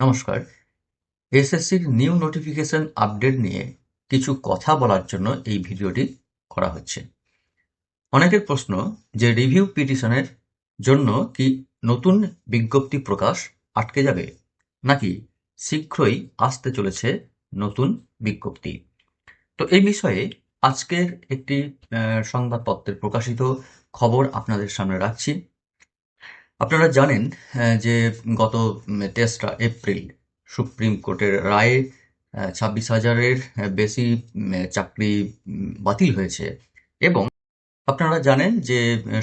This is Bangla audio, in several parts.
নমস্কার। এসএসসির নিউ নোটিফিকেশন আপডেট নিয়ে কিছু কথা বলার জন্য এই ভিডিওটি করা হচ্ছে। অনেকের প্রশ্ন যে রিভিউ পিটিশনের জন্য কি নতুন বিজ্ঞপ্তি প্রকাশ আটকে যাবে, নাকি শীঘ্রই আসতে চলেছে নতুন বিজ্ঞপ্তি? তো এই বিষয়ে আজকের একটি সংবাদপত্রে প্রকাশিত খবর আপনাদের সামনে রাখছি। আপনারা জানেন যে গত তেসরা এপ্রিল সুপ্রিম কোর্টের রায়ে ছাব্বিশ হাজারের বেশি চাকরি বাতিল হয়েছে। এবং আপনারা জানেন যে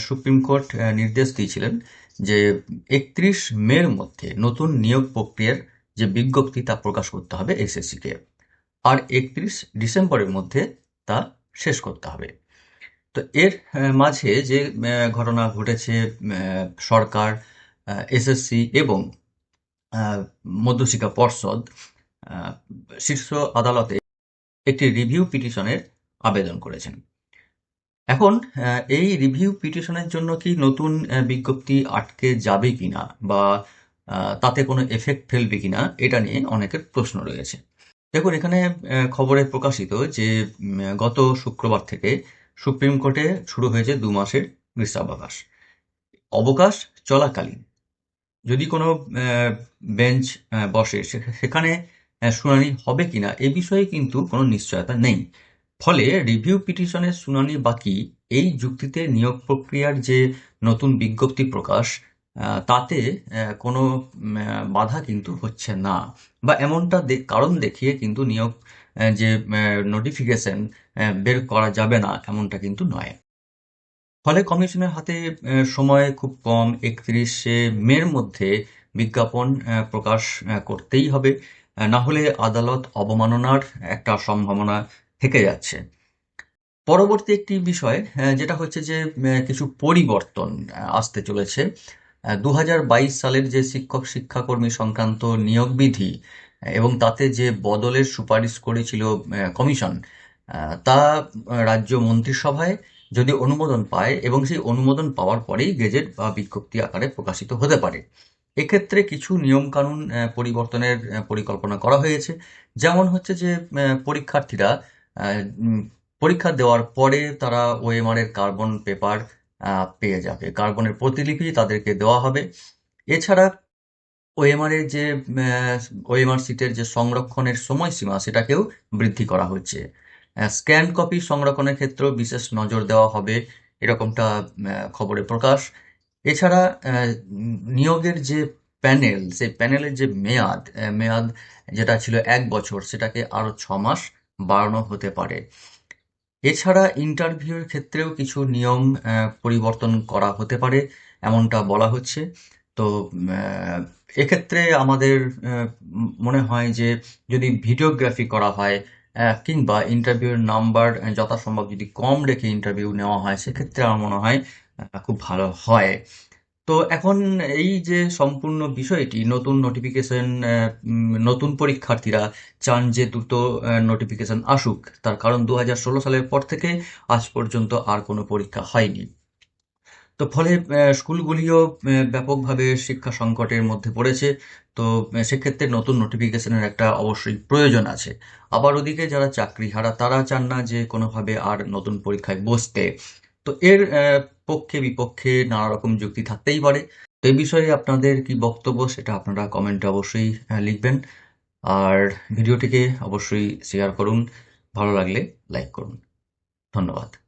সুপ্রিম কোর্ট নির্দেশ দিয়েছিলেন যে একত্রিশ মের মধ্যে নতুন নিয়োগ প্রক্রিয়ার যে বিজ্ঞপ্তি তা প্রকাশ করতে হবে এসএসসিকে। আর একত্রিশ ডিসেম্বরের মধ্যে তা শেষ করতে হবে। তো এর মাঝে যে ঘটনা ঘটেছে সরকার এসএসসি এবং মধ্যশিক্ষা পর্ষদ শীর্ষ আদালতে একটি রিভিউ পিটিশনের আবেদন করেছেন। এখন এই রিভিউ পিটিশনের জন্য কি নতুন বিজ্ঞপ্তি আটকে যাবে কিনা বা তাতে কোনো এফেক্ট ফেলবে কিনা এটা নিয়ে অনেকের প্রশ্ন রয়েছে। দেখুন, এখানে খবরে প্রকাশিত যে গত শুক্রবার থেকে সুপ্রিম কোর্টে শুরু হয়েছে দু মাসের গ্রীষ্মাবকাশ অবকাশ চলাকালীন। যদি কোনো বেঞ্চ বসে সেখানে শুনানি হবে কিনা, এ বিষয়ে কিন্তু কোনো নিশ্চয়তা নেই। ফলে রিভিউ পিটিশনের শুনানি বাকি, এই যুক্তিতে নিয়োগ প্রক্রিয়ার যে নতুন বিজ্ঞপ্তি প্রকাশ তাতে কোনো বাধা কিন্তু হচ্ছে না। বা এমনটা কারণ দেখিয়ে কিন্তু নিয়োগ যে নোটিফিকেশন বের করা যাবে না, এমনটা কিন্তু নয়। ফলে কমিশনের হাতে সময় খুব কম, একত্রিশে মের মধ্যে বিজ্ঞাপন প্রকাশ করতেই হবে। না হলে আদালত অবমাননার একটা সম্ভাবনা থেকে যাচ্ছে। পরবর্তী একটি বিষয় যেটা হচ্ছে যে কিছু পরিবর্তন আসতে চলেছে। দু হাজার বাইশ সালের যে শিক্ষক শিক্ষাকর্মী সংক্রান্ত নিয়োগ বিধি এবং তাতে যে বদলের সুপারিশ করেছিল কমিশন তা রাজ্য মন্ত্রিসভায় যদি অনুমোদন পায় এবং সেই অনুমোদন পাওয়ার পরেই গেজেট বা বিজ্ঞপ্তি আকারে প্রকাশিত হতে পারে। এক্ষেত্রে কিছু নিয়মকানুন পরিবর্তনের পরিকল্পনা করা হয়েছে। যেমন হচ্ছে যে পরীক্ষার্থীরা পরীক্ষা দেওয়ার পরে তারা ওএমআর এর কার্বন পেপার পেয়ে যাবে। কার্বনের প্রতিলিপি তাদেরকে দেওয়া হবে। এছাড়া ওএমআর এর যে ওএমআর সিটের যে সংরক্ষণের সময়সীমা সেটাকেও বৃদ্ধি করা হচ্ছে। স্ক্যান কপি সংরক্ষণের ক্ষেত্রেও বিশেষ নজর দেওয়া হবে। এরকমটা খবরে প্রকাশ। এছাড়া নিয়োগের যে প্যানেল, সেই প্যানেলের যে মেয়াদ মেয়াদ যেটা ছিল এক বছর, সেটাকে আরও ছ মাস বাড়ানো হতে পারে। এছাড়া ইন্টারভিউর ক্ষেত্রেও কিছু নিয়ম পরিবর্তন করা হতে পারে, এমনটা বলা হচ্ছে। তো এক্ষেত্রে আমাদের মনে হয় যে যদি ভিডিওগ্রাফি করা হয় কিংবা ইন্টারভিউর নাম্বার যথাসম্ভব যদি কম রেখে ইন্টারভিউ নেওয়া হয়, সেক্ষেত্রে আমার মনে হয় খুব ভালো হয়। তো এখন এই যে সম্পূর্ণ বিষয়টি, নতুন নোটিফিকেশন নতুন পরীক্ষার্থীরা চান যে দ্রুত নোটিফিকেশন আসুক। তার কারণ দু হাজার ষোলো সালের পর থেকে আজ পর্যন্ত আর কোনো পরীক্ষা হয়নি। তো ফলে স্কুলগুলিও ব্যাপকভাবে শিক্ষা সংকটের মধ্যে পড়েছে। তো সেক্ষেত্রে নতুন নোটিফিকেশনের একটা অবশ্যই প্রয়োজন আছে। আবার ওদিকে যারা চাকরি হারা তারা চান না যে কোনোভাবে আর নতুন পরীক্ষায় বসতে। তো এর পক্ষে, বিপক্ষে নানা রকম যুক্তি থাকতেই পারে। তো এই বিষয়ে আপনাদের কি বক্তব্য সেটা আপনারা কমেন্টে অবশ্যই লিখবেন। আর ভিডিওটিকে অবশ্যই শেয়ার করুন। ভালো লাগলে লাইক করুন। ধন্যবাদ।